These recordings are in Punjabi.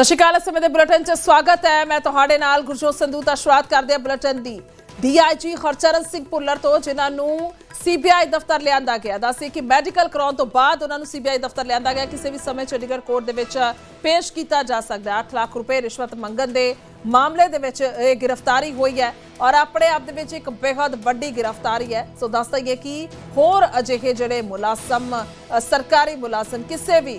ਸਤਿ ਸ਼੍ਰੀ ਅਕਾਲ ਸਮੇਂ ਦੇ ਬੁਲੇਟਿਨ 'ਚ ਸਵਾਗਤ ਹੈ। ਮੈਂ ਤੁਹਾਡੇ ਨਾਲ ਗੁਰਜੋਤ ਸੰਧੂ ਦਾ ਸ਼ੁਰੂਆਤ ਕਰਦੇ ਹਾਂ ਬੁਲੇਟਿਨ ਦੀ। ਡੀਆਈਜੀ ਹਰਚਰਨ ਸਿੰਘ ਭੁੱਲਰ ਤੋਂ, ਜਿਨ੍ਹਾਂ ਨੂੰ ਸੀਬੀਆਈ ਦਫ਼ਤਰ ਲਿਆਂਦਾ ਗਿਆ। ਦੱਸੀ ਕਿ ਮੈਡੀਕਲ ਕਰਾਉਣ ਤੋਂ ਬਾਅਦ ਉਹਨਾਂ ਨੂੰ ਸੀਬੀਆਈ ਦਫ਼ਤਰ ਲਿਆਂਦਾ ਗਿਆ। ਕਿਸੇ ਵੀ ਸਮੇਂ ਚੰਡੀਗੜ੍ਹ ਕੋਰਟ ਦੇ ਵਿੱਚ ਪੇਸ਼ ਕੀਤਾ ਜਾ ਸਕਦਾ ਹੈ। 8 ਲੱਖ ਰੁਪਏ ਰਿਸ਼ਵਤ ਮੰਗਣ ਦੇ ਮਾਮਲੇ ਦੇ ਵਿੱਚ ਇਹ ਗ੍ਰਿਫਤਾਰੀ ਹੋਈ ਹੈ ਔਰ ਆਪਣੇ ਆਪ ਦੇ ਵਿੱਚ ਇੱਕ ਬੇहद ਵੱਡੀ ਗ੍ਰਿਫਤਾਰੀ ਹੈ। ਸੋ ਦੱਸ ਦਈਏ ਕਿ ਹੋਰ ਅਜਿਹੇ ਜਿਹੜੇ ਮੁਲਾਜ਼ਮ ਸਰਕਾਰੀ ਮੁਲਾਜ਼ਮ ਕਿਸੇ ਵੀ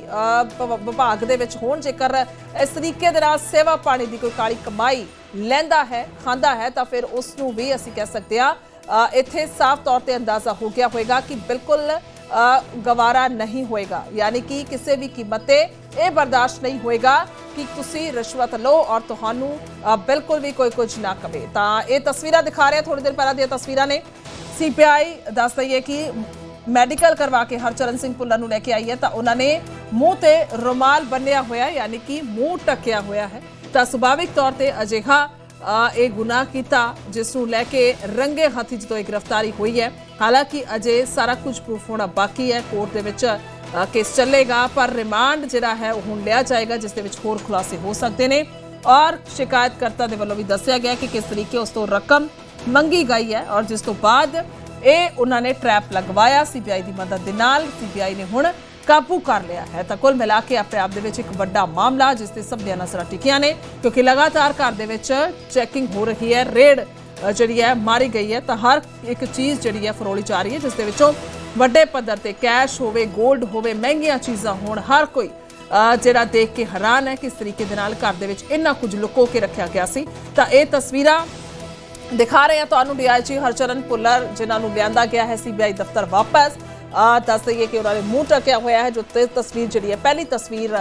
ਵਿਭਾਗ ਦੇ ਵਿੱਚ ਹੋਣ, ਜੇਕਰ ਇਸ ਤਰੀਕੇ ਦੇ ਨਾਲ ਸੇਵਾ ਪਾਣੀ ਦੀ ਕੋਈ ਕਾਲੀ ਕਮਾਈ ਲੈਂਦਾ ਹੈ, ਖਾਂਦਾ ਹੈ, ਤਾਂ ਫਿਰ ਉਸ ਨੂੰ ਵੀ ਅਸੀਂ ਕਹਿ ਸਕਦੇ ਹਾਂ ਇੱਥੇ ਸਾਫ਼ ਤੌਰ ਤੇ ਅੰਦਾਜ਼ਾ ਹੋ ਗਿਆ ਹੋਵੇਗਾ ਕਿ ਬਿਲਕੁਲ ਗਵਾਰਾ ਨਹੀਂ ਹੋਏਗਾ। ਯਾਨੀ ਕਿ ਕਿਸੇ ਵੀ ਕੀਮਤ ਤੇ ਇਹ ਬਰਦਾਸ਼ਤ ਨਹੀਂ ਹੋਏਗਾ ਕਿ ਤੁਸੀਂ ਰਿਸ਼ਵਤ ਲਓ ਔਰ ਤੁਹਾਨੂੰ ਬਿਲਕੁਲ ਵੀ ਕੋਈ ਕੁਝ ਨਾ ਕਵੇ। ਤਾਂ ਇਹ ਤਸਵੀਰਾਂ ਦਿਖਾ ਰਹੇ ਥੋੜੀ ਦੇਰ ਪਹਿਲਾਂ ਦੀਆਂ ਤਸਵੀਰਾਂ ਨੇ। ਸੀਪੀਆਈ ਦੱਸ ਰਹੀ ਹੈ ਕਿ ਮੈਡੀਕਲ ਕਰਵਾ ਕੇ ਹਰਚਰਨ ਸਿੰਘ ਭੁੱਲਰ ਨੂੰ ਲੈ ਕੇ ਆਈ ਹੈ, ਤਾਂ ਉਹਨਾਂ ਨੇ ਮੂੰਹ ਤੇ ਰੁਮਾਲ ਬੰਨਿਆ ਹੋਇਆ ਯਾਨੀ ਕਿ ਮੂੰਹ ਟੱਕਿਆ ਹੋਇਆ ਹੈ। ਤਾਂ ਸੁਭਾਵਿਕ ਤੌਰ ਤੇ ਅਜਿਹਾ ਇਹ ਗੁਨਾਹ ਕੀਤਾ, ਜਿਸ ਨੂੰ ਲੈ ਕੇ ਰੰਗੇ ਹੱਥੀ ਜਦੋਂ ਇਹ ਗ੍ਰਿਫਤਾਰੀ ਹੋਈ ਹੈ। ਹਾਲਾਂਕਿ ਅਜੇ ਸਾਰਾ ਕੁਝ ਪ੍ਰੂਫ ਹੋਣਾ ਬਾਕੀ ਹੈ। ਕੋਰਟ ਦੇ ਵਿੱਚ ਕੇਸ ਚੱਲੇਗਾ, ਪਰ ਰਿਮਾਂਡ ਜਿਹੜਾ ਹੈ, ਉਹ ਹੁਣ ਲਿਆ ਜਾਏਗਾ, ਜਿਸ ਦੇ ਵਿੱਚ ਹੋਰ ਖੁਲਾਸੇ ਹੋ ਸਕਦੇ ਨੇ। ਔਰ ਸ਼ਿਕਾਇਤਕਰਤਾ ਦੇ ਵੱਲੋਂ ਵੀ ਦੱਸਿਆ ਗਿਆ ਕਿ ਕਿਸ ਤਰੀਕੇ ਉਸ ਤੋਂ ਰਕਮ ਮੰਗੀ ਗਈ ਹੈ ਔਰ ਜਿਸ ਤੋਂ ਬਾਅਦ ਇਹ ਉਹਨਾਂ ਨੇ ਟ੍ਰੈਪ ਲਗਵਾਇਆ। ਸੀਬੀਆਈ ਦੀ ਮਦਦ ਦੇ ਨਾਲ ਸੀਬੀਆਈ ਨੇ ਹੁਣ ਕਾਬੂ ਕਰ ਲਿਆ ਹੈ। ਤਾਂ ਕੁੱਲ ਮਿਲਾ ਕੇ ਆਪਣੇ ਆਪ ਦੇ ਵਿੱਚ ਇੱਕ ਵੱਡਾ ਮਾਮਲਾ, ਜਿਸ ਤੇ ਸਭ ਦੀਆਂ ਨਜ਼ਰਾਂ ਟਿਕੀਆਂ ਨੇ, ਕਿਉਂਕਿ ਲਗਾਤਾਰ ਘਰ ਦੇ ਵਿੱਚ ਚੈਕਿੰਗ ਹੋ ਰਹੀ ਹੈ। ਰੇਡ ਜਿਹੜੀ ਹੈ, ਮਾਰੀ ਗਈ ਹੈ। ਤਾਂ ਹਰ ਇੱਕ ਚੀਜ਼ ਜਿਹੜੀ ਹੈ, ਫਰੋਲੀ ਜਾ ਰਹੀ ਹੈ, ਜਿਸ ਦੇ ਵਿੱਚੋਂ ਵੱਡੇ ਪੱਧਰ ਤੇ ਕੈਸ਼ ਹੋਵੇ 골ਡ ਹੋਵੇ, ਮਹਿੰਗੀਆਂ ਚੀਜ਼ਾਂ ਹੋਣ, ਹਰ ਕੋਈ ਜਿਹੜਾ ਦੇਖ ਕੇ ਹੈਰਾਨ ਹੈ ਕਿਸ ਤਰੀਕੇ ਦੇ ਨਾਲ ਘਰ ਦੇ ਵਿੱਚ ਇੰਨਾ ਕੁਝ ਲੁਕੋ ਕੇ ਰੱਖਿਆ ਗਿਆ ਸੀ। ਤਾਂ ਇਹ ਤਸਵੀਰਾਂ ਦਿਖਾ ਰਹੇ ਹਾਂ। ਤੁਹਾਨੂੰ ਡੀਆਈਜੀ ਹਰਚਰਨ ਭੁੱਲਰ ਜਿਨ੍ਹਾਂ ਨੂੰ ਲਿਆਂਦਾ ਗਿਆ ਹੈ, ਸੀਬੀਆਈ ਦਫ਼ਤਰ ਵਾਪਸ। ਦੱਸ ਦਈਏ ਕਿ ਉਹਨਾਂ ਨੇ ਮੂੰਹ ਟਕਿਆ ਹੋਇਆ ਹੈ, ਜੋ ਤਸਵੀਰ ਜਿਹੜੀ ਹੈ, ਪਹਿਲੀ ਤਸਵੀਰ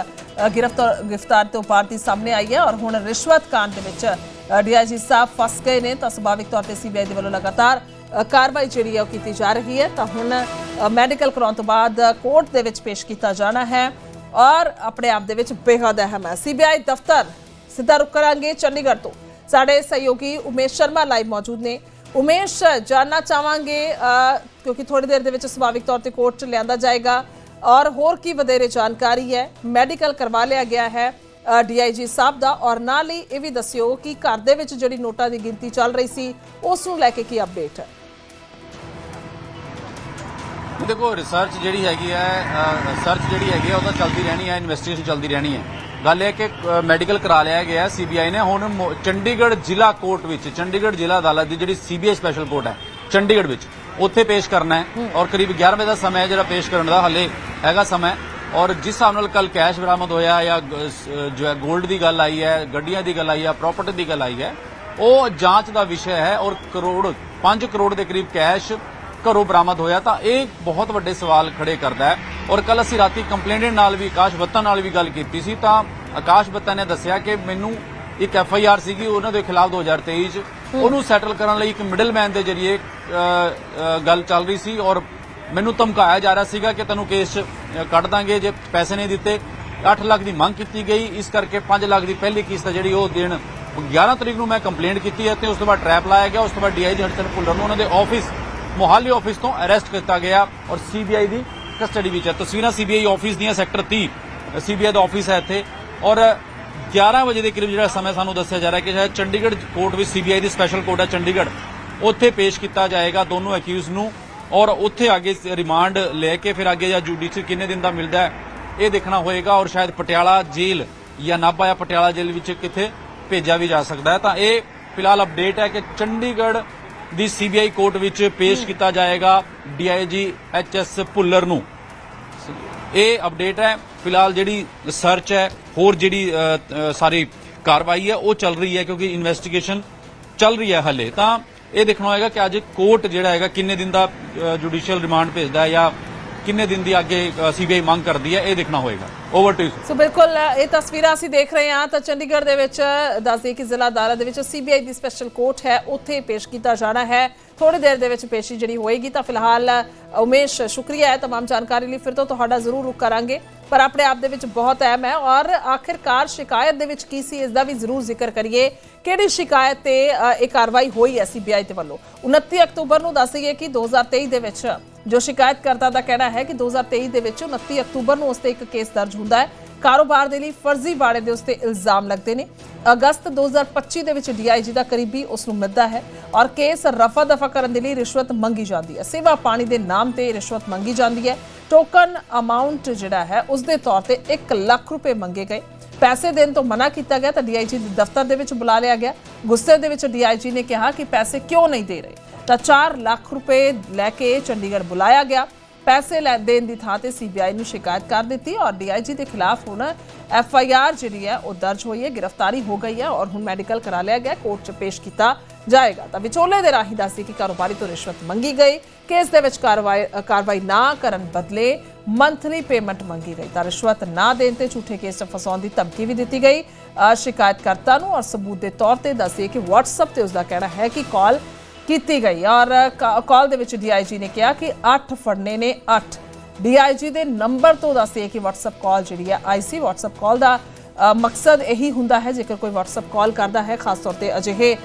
ਗ੍ਰਿਫਤਾਰ ਗ੍ਰਿਫਤਾਰ ਤੋਂ ਬਾਅਦ ਦੀ ਸਾਹਮਣੇ ਆਈ ਹੈ ਔਰ ਹੁਣ ਰਿਸ਼ਵਤ ਕਾਂਡ ਦੇ ਵਿੱਚ ਡੀਆਈਜੀ ਸਾਹਿਬ ਫਸ ਗਏ ਨੇ ਤਾਂ ਸੁਭਾਵਿਕ ਤੌਰ ਤੇ ਸੀਬੀਆਈ ਦੇ ਵੱਲੋਂ ਲਗਾਤਾਰ ਕਾਰਵਾਈ ਜਿਹੜੀ ਹੈ ਉਹ ਕੀਤੀ ਜਾ ਰਹੀ ਹੈ। ਤਾਂ ਹੁਣ ਮੈਡੀਕਲ ਕਰਾਉਣ ਤੋਂ ਬਾਅਦ ਕੋਰਟ ਦੇ ਵਿੱਚ ਪੇਸ਼ ਕੀਤਾ ਜਾਣਾ ਹੈ ਔਰ ਆਪਣੇ ਆਪ ਦੇ ਵਿੱਚ ਬੇਹੱਦ ਅਹਿਮ ਹੈ। ਸੀਬੀਆਈ ਦਫ਼ਤਰ ਸਿੱਧਾ ਰੁਕ ਕਰਾਂਗੇ ਚੰਡੀਗੜ੍ਹ ਤੋਂ। ਸਾਡੇ ਸਹਿਯੋਗੀ ਉਮੇਸ਼ ਸ਼ਰਮਾ ਲਾਈਵ ਮੌਜੂਦ ਨੇ। ਉਮੇਸ਼ ਜਾਨਣਾ ਚਾਹਾਂਗੇ ਕਿਉਂਕਿ ਥੋੜੀ ਦੇਰ ਦੇ ਵਿੱਚ ਸੁਭਾਵਿਕ ਤੌਰ ਤੇ ਕੋਰਟ ਚ ਲਿਆਂਦਾ ਜਾਏਗਾ। ਔਰ ਹੋਰ ਕੀ ਵਧੇਰੇ ਜਾਣਕਾਰੀ ਹੈ, ਮੈਡੀਕਲ ਕਰਵਾ ਲਿਆ ਗਿਆ ਹੈ ਡੀਆਈਜੀ ਸਾਹਿਬ ਦਾ। ਔਰ ਨਾਲ ਹੀ ਇਹ ਵੀ ਦੱਸਿਓ ਕਿ ਘਰ ਦੇ ਵਿੱਚ ਜਿਹੜੀ ਨੋਟਾਂ ਦੀ ਗਿਣਤੀ ਚੱਲ ਰਹੀ ਸੀ, ਉਸ ਨੂੰ ਲੈ ਕੇ ਕੀ ਅਪਡੇਟ ਹੈ? ਦੇਖੋ ਰਿਸਰਚ ਜਿਹੜੀ ਹੈਗੀ ਹੈ ਸਰਚ ਜਿਹੜੀ ਹੈਗੀ ਹੈ, ਉਹ ਤਾਂ ਚੱਲਦੀ ਰਹਿਣੀ ਹੈ ਇਨਵੈਸਟੀਗੇਸ਼ਨ ਚੱਲਦੀ ਰਹਿਣੀ ਹੈ। ਗੱਲ ਇਹ ਕਿ ਮੈਡੀਕਲ ਕਰਾ ਲਿਆ ਗਿਆ ਸੀਬੀਆਈ ਨੇ। ਹੁਣ ਚੰਡੀਗੜ੍ਹ ਜ਼ਿਲ੍ਹਾ ਕੋਰਟ ਵਿੱਚ ਚੰਡੀਗੜ੍ਹ ਜ਼ਿਲ੍ਹਾ ਅਦਾਲਤ ਦੀ ਜਿਹੜੀ ਸੀਬੀਆਈ ਸਪੈਸ਼ਲ ਕੋਰਟ ਹੈ ਚੰਡੀਗੜ੍ਹ ਵਿੱਚ ਉੱਥੇ ਪੇਸ਼ ਕਰਨਾ ਹੈ। ਔਰ ਕਰੀਬ 11 ਵਜੇ ਦਾ ਸਮਾਂ ਹੈ ਜਿਹੜਾ ਪੇਸ਼ ਕਰਨ ਦਾ ਹਲੇ ਹੈਗਾ ਸਮਾਂ ਔਰ ਜਿਸ ਹਿਸਾਬ ਨਾਲ ਕੱਲ ਕੈਸ਼ ਬਰਾਮਦ ਹੋਇਆ ਜਾਂ ਜੋ ਹੈ 골ਡ ਦੀ ਗੱਲ ਆਈ ਹੈ ਗੱਡੀਆਂ ਦੀ ਗੱਲ ਆਈ ਹੈ ਪ੍ਰਾਪਰਟੀ ਦੀ ਗੱਲ ਆਈ ਹੈ ਉਹ ਜਾਂਚ ਦਾ ਵਿਸ਼ਾ ਹੈ। ਔਰ ਕਰੋੜ 5 ਕਰੋੜ ਦੇ ਕਰੀਬ ਕੈਸ਼ ਘਰੋਂ ਬਰਾਮਦ ਹੋਇਆ ਤਾਂ ਇਹ ਬਹੁਤ ਵੱਡੇ ਸਵਾਲ ਖੜੇ ਕਰਦਾ ਹੈ। ਔਰ ਕੱਲ ਅਸੀਂ ਰਾਤੀ ਕੰਪਲੇਨੈਂਟ ਨਾਲ ਵੀ, ਆਕਾਸ਼ ਬੱਤਾ ਨਾਲ ਵੀ ਗੱਲ ਕੀਤੀ ਸੀ ਤਾਂ ਆਕਾਸ਼ ਬੱਤਾ ਨੇ ਦੱਸਿਆ ਕਿ ਮੈਨੂੰ ਇੱਕ ਐਫ ਆਈ ਆਰ ਸੀਗੀ, ਉਹਨਾਂ ਦੇ ਖਿਲਾਫ 2023 ਚ। ਉਹਨੂੰ ਸੈਟਲ ਕਰਨ ਲਈ ਇੱਕ ਮਿਡਲਮੈਨ ਦੇ ਜਰੀਏ ਗੱਲ ਚੱਲ ਰਹੀ ਸੀ ਔਰ ਮੈਨੂੰ ਧਮਕਾਇਆ ਜਾ ਰਿਹਾ ਸੀਗਾ ਕਿ ਤੈਨੂੰ ਕੇਸ ਕੱਢ ਦਾਂਗੇ ਜੇ ਪੈਸੇ ਨਹੀਂ ਦਿੱਤੇ। 8 ਲੱਖ ਦੀ ਮੰਗ ਕੀਤੀ ਗਈ। ਇਸ ਕਰਕੇ 5 ਲੱਖ ਦੀ ਪਹਿਲੀ ਕਿਸ਼ਤ ਹੈ ਜਿਹੜੀ ਉਹ ਦੇਣ। 11 ਤਰੀਕ ਨੂੰ ਮੈਂ ਕੰਪਲੇਂਟ ਕੀਤੀ ਹੈ ਤੇ ਉਸ ਤੋਂ ਬਾਅਦ ਟਰੈਪ ਲਾਇਆ ਗਿਆ। ਉਸ ਤੋਂ ਬਾਅਦ ਡੀਆਈਜੀ ਹਰਚਨ ਭੁੱਲਰ ਨੂੰ ਉਹਨਾਂ ਦੇ ਆਫਿਸ ਮੋਹਾਲੀ ਆਫਿਸ ਤੋਂ ਅਰੈਸਟ ਕੀਤਾ ਗਿਆ ਔਰ ਸੀਬੀਆਈ ਦੀ ਕਸਟਡੀ ਵਿੱਚ ਹੈ। ਤਸਵੀਰਾਂ ਸੀਬੀਆਈ ਆਫਿਸ ਦੀਆਂ ਸੈਕਟਰ 30 ਸੀਬੀਆਈ ਦਾ ਆਫਿਸ ਹੈ ਇੱਥੇ। ਔਰ 11 ਵਜੇ ਦੇ ਕਰੀਬ ਜਿਹੜਾ ਸਮਾਂ ਸਾਨੂੰ ਦੱਸਿਆ ਜਾ ਰਿਹਾ ਕਿ ਸ਼ਾਇਦ ਚੰਡੀਗੜ੍ਹ ਕੋਰਟ ਵਿੱਚ ਸੀਬੀਆਈ ਦੀ ਸਪੈਸ਼ਲ ਕੋਰਟ ਹੈ ਚੰਡੀਗੜ੍ਹ। ਉੱਥੇ ਪੇਸ਼ ਕੀਤਾ ਜਾਏਗਾ ਦੋਨੋਂ ਅਕਿਊਜ਼ ਨੂੰ। ਔਰ ਉੱਥੇ ਅੱਗੇ ਰਿਮਾਂਡ ਲੈ ਕੇ ਫਿਰ ਅੱਗੇ ਜਾਂ ਜੁਡੀਸ਼ੀਅਲ ਕਿੰਨੇ ਦਿਨ ਦਾ ਮਿਲਦਾ ਹੈ, ਇਹ ਦੇਖਣਾ ਹੋਏਗਾ। ਔਰ ਸ਼ਾਇਦ ਪਟਿਆਲਾ ਜੇਲ੍ਹ ਜਾਂ ਨਾਭਾ ਜਾਂ ਪਟਿਆਲਾ ਜੇਲ੍ਹ ਵਿੱਚ ਕਿੱਥੇ ਭੇਜਿਆ ਵੀ ਜਾ ਸਕਦਾ ਹੈ। ਤਾਂ ਇਹ ਫਿਲਹਾਲ ਅਪਡੇਟ ਹੈ ਕਿ ਚੰਡੀਗੜ੍ਹ ਦੀ ਸੀਬੀਆਈ ਕੋਰਟ ਵਿੱਚ ਪੇਸ਼ ਕੀਤਾ ਜਾਏਗਾ ਡੀਆਈਜੀ ਐਚਐਸ ਭੁੱਲਰ ਨੂੰ। ਇਹ ਅਪਡੇਟ ਹੈ। ਫਿਲਹਾਲ ਜਿਹੜੀ ਸਰਚ ਹੈ ਹੋਰ ਜਿਹੜੀ ਸਾਰੀ ਕਾਰਵਾਈ ਹੈ ਉਹ ਚੱਲ ਰਹੀ ਹੈ ਕਿਉਂਕਿ ਇਨਵੈਸਟੀਗੇਸ਼ਨ ਚੱਲ ਰਹੀ ਹੈ ਹਲੇ। ਤਾਂ ਇਹ ਦੇਖਣਾ ਹੋਏਗਾ ਕਿ ਅੱਜ ਕੋਰਟ ਜਿਹੜਾ ਹੈਗਾ ਕਿੰਨੇ ਦਿਨ ਦਾ ਜੁਡੀਸ਼ੀਅਲ ਰਿਮਾਂਡ ਭੇਜਦਾ ਹੈ ਜਾਂ ਕਿੰਨੇ ਦਿਨ ਦੀ ਅੱਗੇ ਸੀਬੀਆਈ ਮੰਗ ਕਰਦੀ ਹੈ ਇਹ ਦੇਖਣਾ ਹੋਏਗਾ ਓਵਰ ਟੂ ਸੋ ਬਿਲਕੁਲ ਇਹ ਤਸਵੀਰਾਂ ਅਸੀਂ ਦੇਖ ਰਹੇ ਹਾਂ ਤਾਂ ਚੰਡੀਗੜ੍ਹ ਦੇ ਵਿੱਚ ਦੱਸਦੇ ਕਿ ਜ਼ਿਲ੍ਹਾ ਅਦਾਲਤ ਦੇ ਵਿੱਚ ਸੀਬੀਆਈ ਦੀ ਸਪੈਸ਼ਲ ਕੋਰਟ ਹੈ ਉੱਥੇ ਪੇਸ਼ ਕੀਤਾ ਜਾਣਾ ਹੈ ਥੋੜੀ ਦੇਰ ਦੇ ਵਿੱਚ ਪੇਸ਼ੀ ਜਿਹੜੀ ਹੋਏਗੀ ਤਾਂ ਫਿਲਹਾਲ ਉਮੇਸ਼ ਸ਼ੁਕਰੀਆ ਹੈ तमाम ਜਾਣਕਾਰੀ ਲਈ ਫਿਰ ਤੋਂ ਤੁਹਾਡਾ ਜ਼ਰੂਰ ਰੁਕ ਕਰਾਂਗੇ ਪਰ ਆਪਣੇ ਆਪ ਦੇ ਵਿੱਚ ਬਹੁਤ ਅਹਿਮ ਹੈ ਔਰ ਆਖਿਰਕਾਰ ਸ਼ਿਕਾਇਤ ਦੇ ਵਿੱਚ ਕੀ ਸੀ ਇਸ ਦਾ ਵੀ ਜ਼ਰੂਰ ਜ਼ਿਕਰ ਕਰੀਏ ਕਿਹੜੀ ਸ਼ਿਕਾਇਤ ਤੇ ਅ, ਇਹ ਕਾਰਵਾਈ ਹੋਈ ਹੈ ਸੀਬੀਆਈ ਦੇ ਵੱਲੋਂ 29 ਅਕਤੂਬਰ ਨੂੰ ਦੱਸ ਦਈਏ ਕਿ 2023 ਦੇ ਵਿੱਚ ਜੋ ਸ਼ਿਕਾਇਤਕਰਤਾ ਦਾ ਕਹਿਣਾ ਹੈ ਕਿ 2023 ਦੇ ਵਿੱਚ 29 ਅਕਤੂਬਰ ਨੂੰ ਉਸ ਤੇ ਇੱਕ ਕੇਸ ਦਰਜ ਹੁੰਦਾ ਹੈ। ਕਾਰੋਬਾਰ ਦੇ ਲਈ ਫਰਜ਼ੀ ਵਾੜੇ ਦੇ ਉਸ ਇਲਜ਼ਾਮ ਲੱਗਦੇ ਨੇ। ਅਗਸਤ 2025 ਦੇ ਵਿੱਚ ਡੀਆਈਜੀ ਦਾ ਕਰੀਬੀ ਉਸ ਨੂੰ ਮਿਲਦਾ ਹੈ ਔਰ ਕੇਸ ਰਫਾ ਦਫਾ ਕਰਨ ਦੇ ਲਈ ਰਿਸ਼ਵਤ ਮੰਗੀ ਜਾਂਦੀ ਹੈ। ਸੇਵਾ ਪਾਣੀ ਦੇ ਨਾਮ ਤੇ ਰਿਸ਼ਵਤ ਮੰਗੀ ਜਾਂਦੀ ਹੈ। ਟੋਕਨ ਅਮਾਉਂਟ ਜਿਹੜਾ ਹੈ, ਉਸ ਦੇ ਤੌਰ ਤੇ 1 ਲੱਖ ਰੁਪਏ ਮੰਗੇ ਗਏ। ਪੈਸੇ ਦੇਣ ਤੋਂ ਮਨਾ ਕੀਤਾ ਗਿਆ ਤਾਂ ਡੀਆਈਜੀ ਦੇ ਦਫ਼ਤਰ ਦੇ ਵਿੱਚ ਬੁਲਾ ਲਿਆ ਗਿਆ। ਗੁੱਸੇ ਦੇ ਵਿੱਚ ਡੀਆਈਜੀ ਨੇ ਕਿਹਾ ਕਿ ਪੈਸੇ ਕਿਉਂ ਨਹੀਂ ਦੇ ਰਹੇ। ਤਾਂ 4 ਲੱਖ ਰੁਪਏ ਲੈ ਕੇ ਚੰਡੀਗੜ੍ਹ ਬੁਲਾਇਆ ਗਿਆ। ਪੈਸੇ ਲੈਣ ਦੇਣ ਦੀ ਥਾਂ ਤੇ ਸੀਬੀਆਈ ਨੂੰ ਸ਼ਿਕਾਇਤ ਕਰ ਦਿੱਤੀ ਔਰ ਡੀਆਈਜੀ ਦੇ ਖਿਲਾਫ ਹੁਣ ਐਫ ਆਈ ਆਰ ਜਿਹੜੀ ਹੈ ਉਹ ਦਰਜ ਹੋਈ ਹੈ, ਗ੍ਰਿਫਤਾਰੀ ਹੋ ਗਈ ਹੈ ਔਰ ਹੁਣ ਮੈਡੀਕਲ ਕਰਾ ਲਿਆ ਗਿਆ, ਕੋਰਟ 'ਚ ਪੇਸ਼ ਕੀਤਾ ਜਾਏਗਾ। ਤਾਂ ਵਿਚੋਲੇ ਦੇ ਰਾਹੀਂ ਦੱਸੀ ਕਿ ਕਾਰੋਬਾਰੀ ਤੋਂ ਰਿਸ਼ਵਤ ਮੰਗੀ ਗਈ। ਕੇਸ ਦੇ ਵਿੱਚ ਕਾਰਵਾਈ ਕਾਰਵਾਈ ਨਾ ਕਰਨ ਬਦਲੇ ਮੰਥਲੀ ਪੇਮੈਂਟ ਮੰਗੀ ਗਈ। ਤਾਂ ਰਿਸ਼ਵਤ ਨਾ ਦੇਣ ਤੇ ਝੂਠੇ ਕੇਸ 'ਚ ਫਸਾਉਣ ਦੀ ਧਮਕੀ ਵੀ ਦਿੱਤੀ ਗਈ। ਸ਼ਿਕਾਇਤਕਰਤਾ ਨੂੰ ਔਰ ਸਬੂਤ ਦੇ ਤੌਰ ਤੇ ਦੱਸੇ ਕਿ WhatsApp ਤੇ ਉਸ ਦਾ ਕਹਿਣਾ ਹੈ ਕਿ ਕਾਲ ਕੀਤੀ ਗਈ। ਔਰ ਕਾਲ ਦੇ ਵਿੱਚ ਡੀਆਈਜੀ ਨੇ ਕਿਹਾ ਕਿ 8 ਫੜਨੇ ਨੇ 8 ਡੀਆਈਜੀ ਦੇ ਨੰਬਰ ਤੋਂ ਦੱਸੇ ਕਿ WhatsApp ਕਾਲ ਜਿਹੜੀ ਹੈ ਆਈਸੀ WhatsApp ਕਾਲ ਦਾ ਮਕਸਦ ਇਹੀ ਹੁੰਦਾ ਹੈ, ਜੇਕਰ ਕੋਈ WhatsApp ਕਾਲ ਕਰਦਾ ਹੈ, ਖਾਸ ਤੌਰ ਤੇ ਅਜਿਹੇ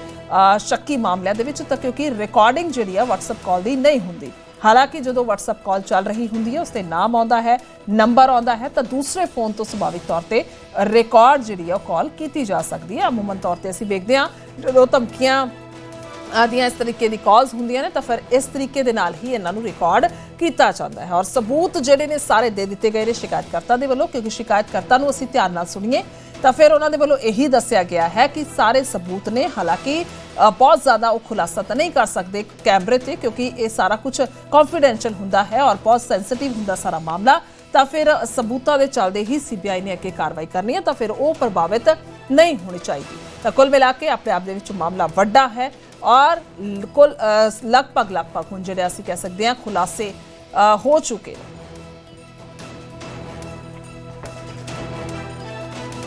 ਸ਼ੱਕੀ ਮਾਮਲਿਆਂ ਦੇ ਵਿੱਚ, ਤਾਂ ਕਿਉਂਕਿ ਰਿਕਾਰਡਿੰਗ ਜਿਹੜੀ ਹੈ, WhatsApp ਕਾਲ ਦੀ ਨਹੀਂ ਹੁੰਦੀ। ਹਾਲਾਂਕਿ ਜਦੋਂ WhatsApp ਕਾਲ ਚੱਲ ਰਹੀ ਹੁੰਦੀ ਹੈ ਉਸ ਤੇ ਨਾਮ ਆਉਂਦਾ ਹੈ, ਨੰਬਰ ਆਉਂਦਾ ਹੈ, ਤਾਂ ਦੂਸਰੇ ਫੋਨ ਤੋਂ ਸੁਭਾਵਿਕ ਤੌਰ ਤੇ ਰਿਕਾਰਡ ਜਿਹੜੀ ਹੈ, ਉਹ ਕਾਲ ਕੀਤੀ ਜਾ ਸਕਦੀ ਹੈ। ਅਮੂਮਨ ਤੌਰ ਤੇ ਅਸੀਂ ਵੇਖਦੇ ਹਾਂ ਜਦੋਂ ਧਮਕੀਆਂ ਆਦੀਆਂ ਇਸ ਤਰੀਕੇ ਦੀ ਕਾਲਸ ਹੁੰਦੀਆਂ ਨੇ ਤਾਂ ਫਿਰ ਇਸ ਤਰੀਕੇ ਦੇ ਨਾਲ ਹੀ ਇਹਨਾਂ ਨੂੰ ਰਿਕਾਰਡ ਕੀਤਾ ਜਾਂਦਾ ਹੈ। ਔਰ ਸਬੂਤ ਜਿਹੜੇ ਨੇ ਸਾਰੇ ਦੇ ਦਿੱਤੇ ਗਏ ਨੇ ਸ਼ਿਕਾਇਤਕਰਤਾ ਦੇ ਵੱਲੋਂ, ਕਿਉਂਕਿ ਸ਼ਿਕਾਇਤਕਰਤਾ ਨੂੰ ਅਸੀਂ ਧਿਆਨ ਨਾਲ ਸੁਣੀਏ, ਤਾਂ ਫਿਰ ਉਹਨਾਂ ਦੇ ਵੱਲੋਂ ਇਹੀ ਦੱਸਿਆ ਗਿਆ ਹੈ ਕਿ ਸਾਰੇ ਸਬੂਤ ਨੇ, ਹਾਲਾਂਕਿ ਬਹੁਤ ਜ਼ਿਆਦਾ ਉਹ ਖੁਲਾਸਾ ਤਾਂ ਨਹੀਂ ਕਰ ਸਕਦੇ ਕੈਮਰੇ ਤੇ, ਕਿਉਂਕਿ ਇਹ ਸਾਰਾ ਕੁਝ ਕੰਫੀਡੈਂਸ਼ੀਅਲ ਹੁੰਦਾ ਹੈ ਔਰ ਬਹੁਤ ਸੈਂਸਿਟਿਵ ਹੁੰਦਾ ਸਾਰਾ ਮਾਮਲਾ। ਤਾਂ ਫਿਰ ਸਬੂਤਾਂ ਦੇ ਚੱਲਦੇ ਹੀ ਸੀਬੀਆਈ ਨੇ ਅੱਗੇ ਕਾਰਵਾਈ ਕਰਨੀ ਹੈ, ਤਾਂ ਫਿਰ ਉਹ ਪ੍ਰਭਾਵਿਤ ਨਹੀਂ ਹੋਣੀ ਚਾਹੀਦੀ। ਤਾਂ ਕੁੱਲ ਮਿਲਾ ਕੇ ਆਪਣੇ ਆਪ ਦੇ ਵਿੱਚ ਮਾਮਲਾ ਵੱਡਾ ਹੈ। ਔਰ ਕੁੱਲ ਲਗਭਗ ਲਗਭਗ ਹੁਣ ਜਿਹੜੇ ਅਸੀਂ ਕਹਿ ਸਕਦੇ ਹਾਂ ਖੁਲਾਸੇ ਹੋ ਚੁੱਕੇ ਨੇ।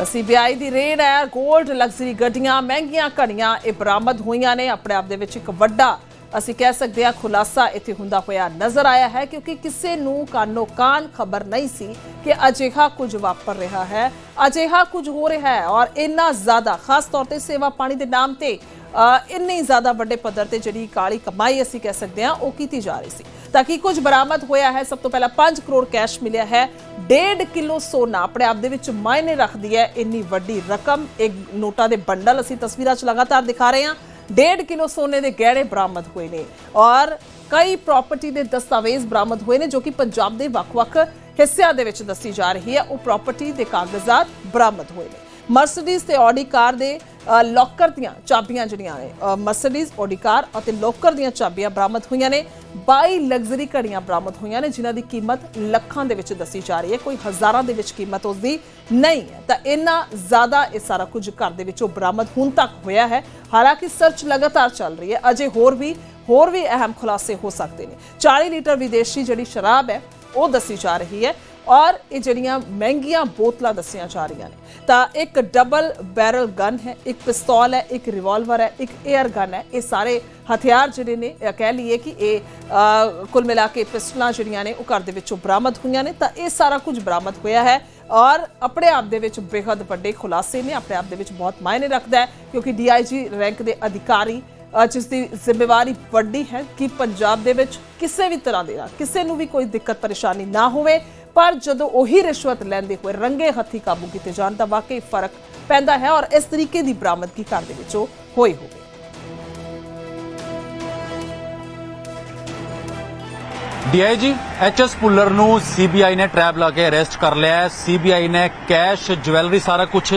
ਸੀਬੀਆਈ ਦੀ ਰੇਡ ਹੈ, 골ਡ ਲਗਜ਼ਰੀ ਗੱਡੀਆਂ, ਮਹਿੰਗੀਆਂ ਘੜੀਆਂ ਇਹ ਬਰਾਮਦ ਹੋਈਆਂ ਨੇ। ਆਪਣੇ ਆਪ ਦੇ ਵਿੱਚ ਇੱਕ ਵੱਡਾ, ਅਸੀਂ ਕਹਿ ਸਕਦੇ ਹਾਂ ਖੁਲਾਸਾ ਇੱਥੇ ਹੁੰਦਾ ਹੋਇਆ ਨਜ਼ਰ ਆਇਆ ਹੈ, ਕਿਉਂਕਿ ਕਿਸੇ ਨੂੰ ਕਾਨੋ ਕਾਨ ਖਬਰ ਨਹੀਂ ਸੀ ਕਿ ਅਜਿਹਾ ਕੁਝ ਵਾਪਰ ਰਿਹਾ ਹੈ। ਅਜਿਹਾ ਕੁਝ ਹੋ ਰਿਹਾ ਹੈ ਔਰ ਇੰਨਾ ਜ਼ਿਆਦਾ, ਖਾਸ ਤੌਰ ਤੇ ਸੇਵਾ ਪਾਣੀ ਦੇ ਨਾਮ ਤੇ ਇੰਨੀ ਜ਼ਿਆਦਾ ਵੱਡੇ ਪੱਧਰ ਤੇ ਜਿਹੜੀ ਕਾਲੀ ਕਮਾਈ ਅਸੀਂ ਕਹਿ ਸਕਦੇ ਹਾਂ, ਉਹ ਕੀਤੀ ਜਾ ਰਹੀ ਸੀ। ਤਾਂ ਕਿ ਕੁਝ ਬਰਾਮਦ ਹੋਇਆ ਹੈ, ਸਭ ਤੋਂ ਪਹਿਲਾਂ 5 ਕਰੋੜ ਕੈਸ਼ ਮਿਲਿਆ ਹੈ। 1.5 ਕਿਲੋ ਸੋਨਾ ਆਪਣੇ ਆਪ ਦੇ ਵਿੱਚ ਮਾਇਨੇ ਰੱਖਦੀ ਹੈ, ਇੰਨੀ ਵੱਡੀ ਰਕਮ, ਇੱਕ ਨੋਟਾਂ ਦੇ ਬੰਡਲ ਅਸੀਂ ਤਸਵੀਰਾਂ 'ਚ ਲਗਾਤਾਰ ਦਿਖਾ ਰਹੇ ਹਾਂ। 1.5 ਕਿਲੋ ਸੋਨੇ ਦੇ ਗਹਿਣੇ ਬਰਾਮਦ ਹੋਏ ਨੇ ਔਰ ਕਈ ਪ੍ਰਾਪਰਟੀ ਦੇ ਦਸਤਾਵੇਜ਼ ਬਰਾਮਦ ਹੋਏ ਨੇ, ਜੋ ਕਿ ਪੰਜਾਬ ਦੇ ਵੱਖ-ਵੱਖ ਹਿੱਸਿਆਂ ਦੇ ਵਿੱਚ ਦੱਸੀ ਜਾ ਰਹੀ ਹੈ। ਉਹ ਪ੍ਰਾਪਰਟੀ ਦੇ ਕਾਗਜ਼ਾਤ ਬਰਾਮਦ ਹੋਏ ਨੇ। ਮਰਸੀਡੀਜ਼ ਤੇ ਆਡੀ ਕਾਰ ਦੇ ਲੋਕਰ ਦੀਆਂ ਚਾਬੀਆਂ ਜਿਹੜੀਆਂ ਨੇ ਅ, ਮਰਸੀਡੀਜ਼ ਆਡੀ ਕਾਰ ਅਤੇ ਲੋਕਰ ਦੀਆਂ ਚਾਬੀਆਂ ਬਰਾਮਦ ਹੋਈਆਂ ਨੇ। 22 ਲਗਜ਼ਰੀ ਘੜੀਆਂ ਬਰਾਮਦ ਹੋਈਆਂ ਨੇ ਜਿਨ੍ਹਾਂ ਦੀ ਕੀਮਤ ਲੱਖਾਂ ਦੇ ਵਿੱਚ ਦੱਸੀ ਜਾ ਰਹੀ ਹੈ। ਕੋਈ ਹਜ਼ਾਰਾਂ ਦੇ ਵਿੱਚ ਕੀਮਤ ਉਸ ਦੀ ਨਹੀਂ ਹੈ। ਤਾਂ ਇੰਨਾ ਜ਼ਿਆਦਾ ਇਹ ਸਾਰਾ ਕੁਝ ਘਰ ਦੇ ਵਿੱਚੋਂ ਬਰਾਮਦ ਹੁਣ ਤੱਕ ਹੋਇਆ ਹੈ। ਹਾਲਾਂਕਿ ਸਰਚ ਲਗਾਤਾਰ ਚੱਲ ਰਹੀ ਹੈ। ਅਜੇ ਹੋਰ ਵੀ ਹੋਰ ਵੀ ਅਹਿਮ ਖੁਲਾਸੇ ਹੋ ਸਕਦੇ ਨੇ। 40 ਲੀਟਰ ਵਿਦੇਸ਼ੀ ਜਿਹੜੀ ਸ਼ਰਾਬ ਹੈ ਉਹ ਦੱਸੀ ਜਾ ਰਹੀ ਹੈ। ਔਰ ਇਹ ਜਿਹੜੀਆਂ ਮਹਿੰਗੀਆਂ ਬੋਤਲਾਂ ਦੱਸੀਆਂ ਜਾ ਰਹੀਆਂ ਨੇ, ਤਾਂ ਇੱਕ ਡਬਲ ਬੈਰਲ ਗਨ ਹੈ, ਇੱਕ ਪਿਸਤੌਲ ਹੈ, ਇੱਕ ਰਿਵਾਲਵਰ ਹੈ, ਇੱਕ 에ਅਰ ਗਨ ਹੈ। ਇਹ ਸਾਰੇ ਹਥਿਆਰ ਜਿਹੜੇ ਨੇ ਕਹਿ ਲਈਏ ਕਿ ਇਹ ਕੁੱਲ ਮਿਲਾ ਕੇ ਪਿਸਟਲਾਂ ਜਿਹੜੀਆਂ ਨੇ, ਉਹ ਘਰ ਦੇ ਵਿੱਚੋਂ ਬਰਾਮਦ ਹੋਈਆਂ ਨੇ। ਤਾਂ ਇਹ ਸਾਰਾ ਕੁਝ ਬਰਾਮਦ ਹੋਇਆ ਹੈ ਔਰ ਆਪਣੇ ਆਪ ਦੇ ਵਿੱਚ ਬੇਹੱਦ ਵੱਡੇ ਖੁਲਾਸੇ ਨੇ, ਆਪਣੇ ਆਪ ਦੇ ਵਿੱਚ ਬਹੁਤ ਮਾਇਨੇ ਰੱਖਦਾ ਹੈ, ਕਿਉਂਕਿ ਡੀਆਈਜੀ ਰੈਂਕ ਦੇ ਅਧਿਕਾਰੀ ਜਿਸ ਦੀ ਜ਼ਿੰਮੇਵਾਰੀ ਵੱਡੀ ਹੈ ਕਿ ਪੰਜਾਬ ਦੇ ਵਿੱਚ ਕਿਸੇ ਵੀ ਤਰ੍ਹਾਂ ਦੇ ਨਾਲ ਕਿਸੇ ਨੂੰ ਵੀ ਕੋਈ ਦਿੱਕਤ ਪਰੇਸ਼ਾਨੀ ਨਾ ਹੋਵੇ। ਪਰ ਜਦੋਂ ਉਹੀ ਰਿਸ਼ਵਤ ਲੈਂਦੇ ਹੋਏ ਰੰਗੇ ਹੱਥੀ ਕਾਬੂ ਕੀਤੇ ਜਾਣ ਤਾਂ ਵਾਕਈ ਫ਼ਰਕ ਪੈਂਦਾ ਹੈ ਔਰ ਇਸ ਤਰੀਕੇ ਦੀ ਬਰਾਮਦਗੀ ਘਰ ਦੇ ਵਿੱਚੋਂ ਹੋਈ ਹੋਵੇ। ਡੀਆਈਜੀ ਐਚਐਸ ਪੁੱਲਰ ਨੂੰ ਸੀਬੀਆਈ ਨੇ ਟ੍ਰੈਪ ਲਾ ਕੇ ਅਰੈਸਟ ਕਰ ਲਿਆ ਹੈ। ਸੀਬੀਆਈ ਨੇ ਕੈਸ਼, ਜਵੈਲਰੀ ਸਾਰਾ ਕੁਝ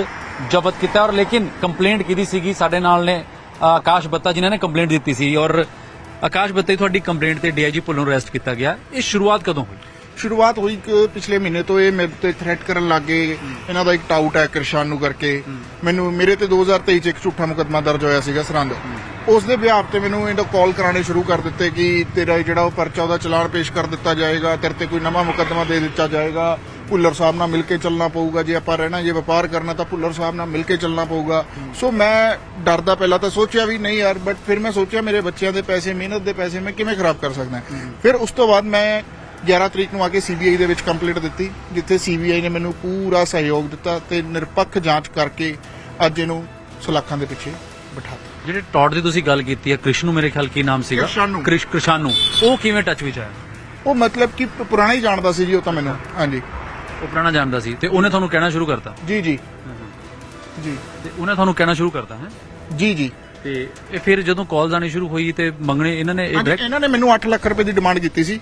ਜ਼ਬਤ ਕੀਤਾ ਔਰ ਲੇਕਿਨ ਕੰਪਲੇਂਟ ਕੀਤੀ ਸੀਗੀ ਸਾਡੇ ਨਾਲ ਨੇ, ਆਕਾਸ਼ ਬੱਤਾ ਜਿਨ੍ਹਾਂ ਨੇ ਕੰਪਲੇਂਟ ਦਿੱਤੀ ਸੀ ਔਰ ਆਕਾਸ਼ ਬੱਤਾ ਤੁਹਾਡੀ ਕੰਪਲੇਂਟ ਤੇ ਡੀਆਈਜੀ ਪੁੱਲਰ ਨੂੰ ਅਰੈਸਟ ਕੀਤਾ ਗਿਆ। ਇਹ ਸ਼ੁਰੂਆਤ ਕਦੋਂ ਹੋਈ? ਸ਼ੁਰੂਆਤ ਹੋਈ ਕਿ ਪਿਛਲੇ ਮਹੀਨੇ ਤੋਂ ਇਹ ਮੇਰੇ ਤੇ ਥ੍ਰੈਟ ਕਰਨ ਲੱਗੇ ਇਹਨਾਂ ਦਾ ਇੱਕ ਟਾਊਟ ਹੈ ਕਿਰਸ਼ਾਨ ਨੂੰ ਕਰਕੇ। ਮੈਨੂੰ ਮੇਰੇ ਤੇ 2023 ਚ ਇੱਕ ਝੂਠਾ ਮੁਕੱਦਮਾ ਦਰਜ ਹੋਇਆ ਸੀਗਾ ਸਰਹੰਦ। ਉਸ ਦੇ ਵਿਆਪ ਤੇ ਮੈਨੂੰ ਇਹਨਾਂ ਕਾਲ ਕਰਾਣੇ ਸ਼ੁਰੂ ਕਰ ਦਿੱਤੇ ਕਿ ਤੇਰਾ ਜਿਹੜਾ ਉਹ ਪਰਚਾ ਉਹਦਾ ਚਲਾਨ ਪੇਸ਼ ਕਰ ਦਿੱਤਾ ਜਾਏਗਾ ਤੇਰੇ ਤੇ ਕੋਈ ਨਵਾਂ ਮੁਕੱਦਮਾ ਦੇ ਦਿੱਤਾ ਜਾਏਗਾ। ਭੁੱਲਰ ਸਾਹਿਬ ਨਾਲ ਮਿਲ ਕੇ ਚੱਲਣਾ ਪਊਗਾ। ਜੇ ਆਪਾਂ ਰਹਿਣਾ ਜੇ ਵਪਾਰ ਕਰਨਾ ਤਾਂ ਭੁੱਲਰ ਸਾਹਿਬ ਨਾਲ ਮਿਲ ਕੇ ਚੱਲਣਾ ਪਊਗਾ। ਸੋ ਮੈਂ ਡਰਦਾ ਪਹਿਲਾਂ ਤਾਂ ਸੋਚਿਆ ਵੀ ਨਹੀਂ ਯਾਰ ਬਟ ਫਿਰ ਮੈਂ ਸੋਚਿਆ ਮੇਰੇ ਬੱਚਿਆਂ ਦੇ ਪੈਸੇ ਮਿਹਨਤ ਦੇ ਪੈਸੇ ਮੈਂ ਕਿਵੇਂ ਖਰਾਬ ਕਰ ਸਕਦਾ। ਫਿਰ ਉਸ ਤੋਂ ਬਾਅਦ ਮੈਂ 11 ਤਰੀਕ ਨੂੰ ਆ ਕੇ ਸੀਬੀਆਈ ਦੇ ਵਿੱਚ ਕੰਪਲੀਟ ਦਿੱਤੀ ਜਿੱਥੇ ਸੀਬੀਆਈ ਨੇ ਮੈਨੂੰ ਪੂਰਾ ਸਹਿਯੋਗ ਦਿੱਤਾ ਤੇ ਨਿਰਪੱਖ ਜਾਂਚ ਕਰਕੇ ਅੱਜ ਇਹਨੂੰ ਸਲਾਖਾਂ ਦੇ ਪਿੱਛੇ ਬਿਠਾਤਾ ਜਿਹੜੇ ਟੌਟ ਦੀ ਤੁਸੀਂ ਗੱਲ ਕੀਤੀ ਹੈ ਕ੍ਰਿਸ਼ਨ ਨੂੰ ਮੇਰੇ ਖਿਆਲ ਕੀ ਨਾਮ ਸੀਗਾ। ਕ੍ਰਿਸ਼ ਕ੍ਰਿਸ਼ਾਨੂ ਉਹ ਕਿਵੇਂ ਟੱਚ ਵਿੱਚ ਆਇਆ? ਉਹ ਮਤਲਬ ਕਿ ਪੁਰਾਣਾ ਹੀ ਜਾਣਦਾ ਸੀ ਜੀ ਉਹ ਤਾਂ ਮੈਨੂੰ। ਹਾਂਜੀ। ਉਹ ਪੁਰਾਣਾ ਜਾਣਦਾ ਸੀ ਤੇ ਉਹਨੇ ਤੁਹਾਨੂੰ ਕਹਿਣਾ ਸ਼ੁਰੂ ਕਰਤਾ? ਜੀ ਜੀ। ਜੀ। ਤੇ ਉਹਨੇ ਤੁਹਾਨੂੰ ਕਹਿਣਾ ਸ਼ੁਰੂ ਕਰਤਾ ਹੈ? ਜੀ ਜੀ। ਤੇ ਇਹ ਫਿਰ ਜਦੋਂ ਕਾਲਸ ਆਣੀ ਸ਼ੁਰੂ ਹੋਈ ਤੇ ਮੰਗਣੇ ਇਹਨਾਂ ਨੇ ਇਹ ਇਹਨਾਂ ਨੇ ਮੈਨੂੰ 8 ਲੱਖ ਰੁਪਏ ਦੀ ਡਿਮਾਂਡ ਕੀਤੀ ਸੀ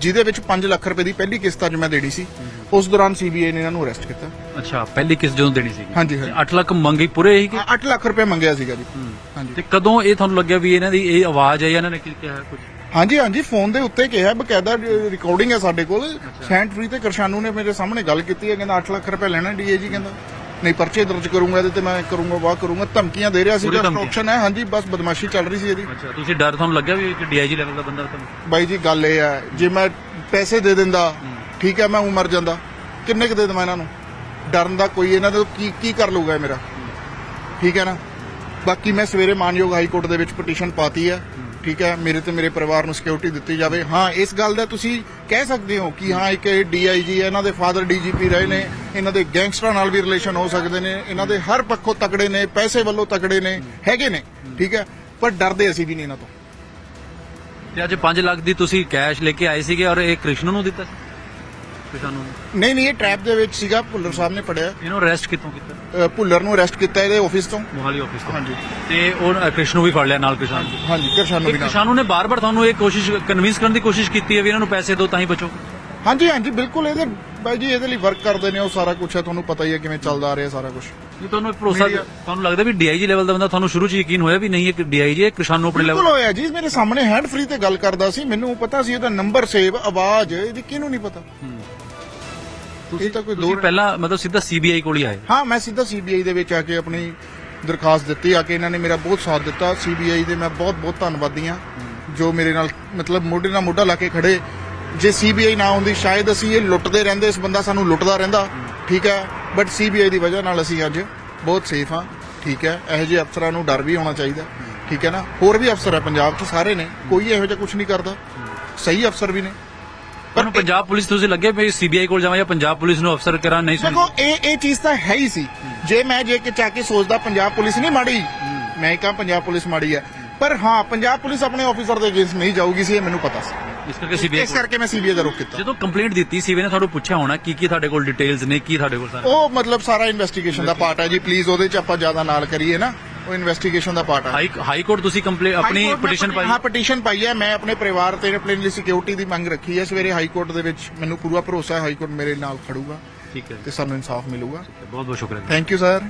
ਜਿਹਦੇ ਵਿੱਚ 5 ਲੱਖ ਰੁਪਏ ਦੀ ਪਹਿਲੀ ਕਿਸ਼ਤ ਅੱਜ ਮੈਂ ਦੇਣੀ ਸੀ। ਉਸ ਦੌਰਾਨ ਸੀਬੀਆਈ ਨੇ ਇਹਨਾਂ ਨੂੰ ਅਰੈਸਟ ਕੀਤਾ। ਅੱਛਾ ਪਹਿਲੀ ਕਿਸ ਜਦੋਂ ਦੇਣੀ ਸੀ ਹਾਂਜੀ ਹਾਂਜੀ। 8 ਲੱਖ ਮੰਗੀ ਪੂਰੇ ਹੀ ਕਿ 8 ਲੱਖ ਰੁਪਏ ਮੰਗਿਆ ਸੀਗਾ ਜੀ। ਹਾਂਜੀ। ਤੇ ਕਦੋਂ ਇਹ ਤੁਹਾਨੂੰ ਲੱਗਿਆ ਵੀ ਇਹਨਾਂ ਦੀ ਇਹ ਆਵਾਜ਼ ਹੈ ਜਾਂ ਇਹਨਾਂ ਨੇ ਕੀ ਕਿਹਾ ਕੁਝ ਹਾਂਜੀ ਹਾਂਜੀ ਫੋਨ ਦੇ ਉੱਤੇ ਕਿਹਾ ਬਕਾਇਦਾ ਰਿਕਾਰਡਿੰਗ ਹੈ ਸਾਡੇ ਕੋਲ। ਸੈਂਟ ਫਰੀ ਤੇ ਕਰਸ਼ਾਨੂ ਨੇ ਮੇਰੇ ਸਾਹਮਣੇ ਗੱਲ ਕੀਤੀ ਹੈ ਕਹਿੰਦਾ 8 ਲੱਖ ਰੁਪਏ ਲੈਣਾ ਡੀਏਜੀ ਕਹਿੰਦਾ। ਨਹੀਂ ਪਰਚੇ ਦਰਜ ਕਰੂੰਗਾ ਇਹਦੇ ਤੇ ਮੈਂ ਕਰੂੰਗਾ ਵਾਹ ਕਰੂੰਗਾ ਧਮਕੀਆਂ ਦੇ ਰਿਹਾ ਸੀ ਪੂਰੀ ਜਸਟ ਧਮਕੀ। ਆਪਸ਼ਨ ਹੈ ਹਾਂਜੀ ਬਸ ਬਦਮਾਸ਼ੀ ਚੱਲ ਰਹੀ ਸੀ ਇਹਦੀ। ਅੱਛਾ ਤੁਸੀਂ ਡਰ ਤੁਹਾਨੂੰ ਲੱਗਿਆ ਵੀ ਕਿ ਡੀਆਈਜੀ ਲੈਵਲ ਦਾ ਬੰਦਾ ਤੁਹਾਨੂੰ? ਬਾਈ ਜੀ ਗੱਲ ਇਹ ਹੈ ਜੇ ਮੈਂ ਪੈਸੇ ਦੇ ਦਿੰਦਾ ਠੀਕ ਹੈ ਮੈਂ ਉਹ ਮਰ ਜਾਂਦਾ ਕਿੰਨੇ ਕੁ ਦੇ ਦੇਵਾਂ ਇਹਨਾਂ ਨੂੰ? ਡਰਨ ਦਾ ਕੋਈ ਇਹਨਾਂ ਦਾ ਕੀ ਕੀ ਕਰ ਲਊਗਾ ਇਹ ਮੇਰਾ? ਠੀਕ ਹੈ ਨਾ? ਬਾਕੀ ਮੈਂ ਸਵੇਰੇ ਮਾਨਯੋਗ ਹਾਈ ਕੋਰਟ ਦੇ ਵਿੱਚ ਪਟੀਸ਼ਨ ਪਾਤੀ ਹੈ ਠੀਕ ਹੈ, ਮੇਰੇ ਤੇ ਮੇਰੇ ਪਰਿਵਾਰ ਨੂੰ ਸਿਕਿਉਰਿਟੀ ਦਿੱਤੀ ਜਾਵੇ। ਹਾਂ, ਇਸ ਗੱਲ ਦਾ ਤੁਸੀਂ ਕਹਿ ਸਕਦੇ ਹੋ ਕਿ ਹਾਂ, ਇੱਕ ਇਹ ਡੀਆਈਜੀ ਹੈ, ਇਹਨਾਂ ਦੇ ਫਾਦਰ ਡੀਜੀਪੀ ਰਹੇ ਨੇ, ਇਹਨਾਂ ਦੇ ਗੈਂਗਸਟਰਾਂ ਨਾਲ ਵੀ ਰਿਲੇਸ਼ਨ ਹੋ ਸਕਦੇ ਨੇ, ਇਹਨਾਂ ਦੇ ਹਰ ਪੱਖੋਂ ਤਕੜੇ ਨੇ, ਪੈਸੇ ਵੱਲੋਂ ਤਕੜੇ ਨੇ, ਹੈਗੇ ਨੇ, ਠੀਕ ਹੈ, ਪਰ ਡਰਦੇ ਅਸੀਂ ਵੀ ਨਹੀਂ ਇਹਨਾਂ ਤੋਂ। ਤੇ ਅੱਜ 5 ਲੱਖ ਦੀ ਤੁਸੀਂ ਕੈਸ਼ ਲੈ ਕੇ ਆਏ ਸੀਗੇ ਔਰ ਇਹ ਕ੍ਰਿਸ਼ਨ ਨੂੰ ਦਿੱਤਾ ਸੀ? ਕ੍ਰਿਸ਼ਨ ਨੂੰ ਨਹੀਂ ਨਹੀਂ ਇਹ ਟ੍ਰੈਪ ਦੇ ਵਿੱਚ ਸੀਗਾ ਭੁੱਲਰ ਸਾਹਿਬ ਨੇ ਪੜਿਆ ਇਹਨੂੰ ਅਰੈਸਟ ਕੀਤਾ? ਅ, ਭੁੱਲਰ ਨੂੰ ਅਰੈਸਟ ਕੀਤਾ ਇਹਦੇ ਆਫਿਸ ਤੋਂ। ਮੋਹਾਲੀ ਆਫਿਸ ਤੋਂ। ਹਾਂਜੀ। ਤੇ ਉਹ ਅ, ਕ੍ਰਿਸ਼ਨ ਨੂੰ ਵੀ ਫੜ ਲਿਆ ਨਾਲ ਕ੍ਰਿਸ਼ਨ ਨੂੰ। ਹਾਂਜੀ ਕਿਰਸ਼ਾਨੂ ਵੀ ਨਾਲ। ਨੇ ਬਾਰ-ਬਾਰ ਤੁਹਾਨੂੰ ਇਹ ਕੋਸ਼ਿਸ਼ ਕਨਵਿੰਸ ਕਰਨ ਦੀ ਕੋਸ਼ਿਸ਼ ਕੀਤੀ ਹੈ ਵੀ ਇਹਨਾਂ ਨੂੰ ਪੈਸੇ ਦਿਓ ਤਾਂ ਹੀ ਬਚੋ। ਹਾਂਜੀ ਹਾਂਜੀ ਬਿਲਕੁਲ ਇਹਦੇ ਬਾਈ ਜੀ ਇਹਦੇ ਲਈ ਵਰਕ ਕਰਦੇ ਨੇ ਉਹ ਸਾਰਾ ਕੁਝ ਹੈ ਤੁਹਾਨੂੰ ਪਤਾ ਹੀ ਹੈ ਕਿਵੇਂ ਚੱਲਦਾ ਆ ਰਿਹਾ ਸਾਰਾ ਕੁਝ ਇਹ ਤੁਹਾਨੂੰ ਇੱਕ ਭਰੋਸਾ Media- ਤੁਹਾਨੂੰ ਲੱਗਦਾ ਵੀ ਡੀਆਈਜੀ ਲੈਵਲ ਦਾ ਬੰਦਾ ਤੁਹਾਨੂੰ ਸ਼ੁਰੂ ਚ ਯਕੀਨ ਹੋਇਆ ਵੀ ਨਹੀਂ ਇਹ ਡੀਆਈਜੀ ਹੈ ਕ੍ਰਿਸ਼ਨ ਨੂੰ ਆਪਣੇ ਬਿਲਕੁਲ ਲੈਵਲ ਹੋਇਆ ਜੀ ਮੇਰੇ ਸਾਹਮਣੇ ਹੈਂਡ ਫ੍ਰੀ ਤੇ ਗੱਲ ਕਰਦਾ ਸੀ ਮੈਨੂੰ ਪਤਾ ਸੀ ਉਹਦਾ ਨੰਬਰ ਸੇਵ ਆਵਾਜ਼ ਇਹਦੀ ਕਿਹਨੂੰ ਨਹੀਂ ਪਤਾ। ਇਹ ਤਾਂ ਕੋਈ ਤੁਸੀਂ ਦੋ ਪਹਿਲਾਂ ਮਤਲਬ ਸਿੱਧਾ ਸੀਬੀਆਈ ਕੋਲ ਹੀ ਆਏ। ਹਾਂ ਮੈਂ ਸਿੱਧਾ ਸੀਬੀਆਈ ਦੇ ਵਿੱਚ ਆ ਕੇ ਆਪਣੀ ਦਰਖਾਸਤ ਦਿੱਤੀ ਆ ਕੇ ਇਹਨਾਂ ਨੇ ਮੇਰਾ ਬਹੁਤ ਸਾਥ ਦਿੱਤਾ। ਸੀਬੀਆਈ ਦੇ ਮੈਂ ਬਹੁਤ ਬਹੁਤ ਧੰਨਵਾਦੀ ਹਾਂ। ਜੋ ਮੇਰੇ ਨਾਲ ਮਤਲਬ ਮੋਢੇ ਨਾਲ ਮੋਢਾ ਲਾ ਕੇ ਖੜੇ ਜੇ ਸੀਬੀਆਈ ਨਾ ਹੁੰਦੀ ਸ਼ਾਇਦ ਅਸੀਂ ਇਹ ਲੁੱਟਦੇ ਰਹਿੰਦੇ ਇਸ ਬੰਦਾ ਸਾਨੂੰ ਲੁੱਟਦਾ ਰਹਿੰਦਾ ਠੀਕ ਹੈ? ਬਟ ਸੀਬੀਆਈ ਦੀ ਵਜ੍ਹਾ ਨਾਲ ਅਸੀਂ ਅੱਜ ਬਹੁਤ ਸੇਫ ਹਾਂ ਠੀਕ ਹੈ? ਇਹੋ ਜਿਹੇ ਅਫਸਰਾਂ ਨੂੰ ਡਰ ਵੀ ਹੋਣਾ ਚਾਹੀਦਾ ਠੀਕ ਹੈ ਨਾ? ਹੋਰ ਵੀ ਅਫਸਰ ਹੈ ਪੰਜਾਬ 'ਚ ਸਾਰੇ ਨੇ ਕੋਈ ਇਹੋ ਜਿਹਾ ਕੁਝ ਨਹੀਂ ਕਰਦਾ। ਸਹੀ ਅਫਸਰ ਵੀ ਨੇ। ਤੁਹਾਨੂੰ ਪੰਜਾਬ ਪੁਲਿਸ ਤੁਸੀਂ ਲੱਗੇ ਵੀ ਸੀਬੀਆਈ ਕੋਲ ਜਾਵਾਂ ਜਾਂ ਪੰਜਾਬ ਪੁਲਿਸ ਨੂੰ ਅਫਸਰ ਕਰਾਂ ਨਹੀਂ ਸੁਣ ਦੇਖੋ ਇਹ ਇਹ ਚੀਜ਼ ਤਾਂ ਹੈ ਹੀ ਸੀ। ਜੇ ਮੈਂ ਜੇ ਕਿ ਚਾ ਕੇ ਸੋਚਦਾ ਪੰਜਾਬ ਪੁਲਿਸ ਨਹੀਂ ਮਾੜੀ ਮੈਂ ਕਹਾਂ ਪੰਜਾਬ ਪੁਲਿਸ ਮਾੜੀ ਹੈ। ਪਰ ਹਾਂ ਪੰਜਾਬ ਪੁਲਿਸ ਆਪਣੇ ਆਫੀਸਰ ਦੇ ਅਗੇਂਸਟ ਨਹੀਂ ਜਾਊਗੀ ਸੀ ਇਹ ਮੈਨੂੰ ਪਤਾ ਸੀ। ਇਸ ਕਰਕੇ ਸੀਬੀਆਈ ਇਸ ਕਰਕੇ ਮੈਂ ਸੀਬੀਆਈ ਦਾ ਰੁਖ ਕੀਤਾ। ਜਦੋਂ ਕੰਪਲੇਂਟ ਦਿੱਤੀ ਸੀਬੀਆਈ ਨੇ ਤੁਹਾਨੂੰ ਪੁੱਛਿਆ ਹੋਣਾ ਕੀ ਕੀ ਤੁਹਾਡੇ ਕੋਲ ਡਿਟੇਲਸ ਨੇ ਕੀ ਤੁਹਾਡੇ ਕੋਲ ਸਾਰਾ? ਉਹ ਮਤਲਬ ਸਾਰਾ ਇਨਵੈਸਟੀਗੇਸ਼ਨ ਦਾ ਪਾਰਟ ਹੈ ਜੀ ਪਲੀਜ਼ ਉਹਦੇ ਚ ਆਪਾਂ ਜ਼ਿਆਦਾ ਨਾਲ ਕਰੀਏ ਨਾ ਉਹ ਇਨਵੈਸਟੀਗੇਸ਼ਨ ਦਾ ਪਾਰਟ ਹੈ। ਹਾਈ ਹਾਈ ਕੋਰਟ ਤੁਸੀਂ ਕੰਪਲੇ ਆਪਣੀ ਪਟੀਸ਼ਨ ਪਾਈ। ਹਾਂ ਪਟੀਸ਼ਨ ਪਾਈ ਹੈ ਮੈਂ ਆਪਣੇ ਪਰਿਵਾਰ ਤੇ ਆਪਣੇ ਲਈ ਸਿਕਿਉਰਿਟੀ ਦੀ ਮੰਗ ਰੱਖੀ ਹੈ ਸਵੇਰੇ ਹਾਈ ਕੋਰਟ ਦੇ ਵਿੱਚ ਮੈਨੂੰ ਪੂਰਾ ਭਰੋਸਾ ਹੈ ਹਾਈ ਕੋਰਟ ਮੇਰੇ ਨਾਲ ਖੜੂਗਾ ਠੀਕ ਹੈ ਤੇ ਸਾਨੂੰ ਇਨਸਾਫ ਮਿਲੂਗਾ। ਬਹੁਤ ਬਹੁਤ ਸ਼ੁਕਰੀਆ। ਥੈਂਕ ਯੂ ਸਰ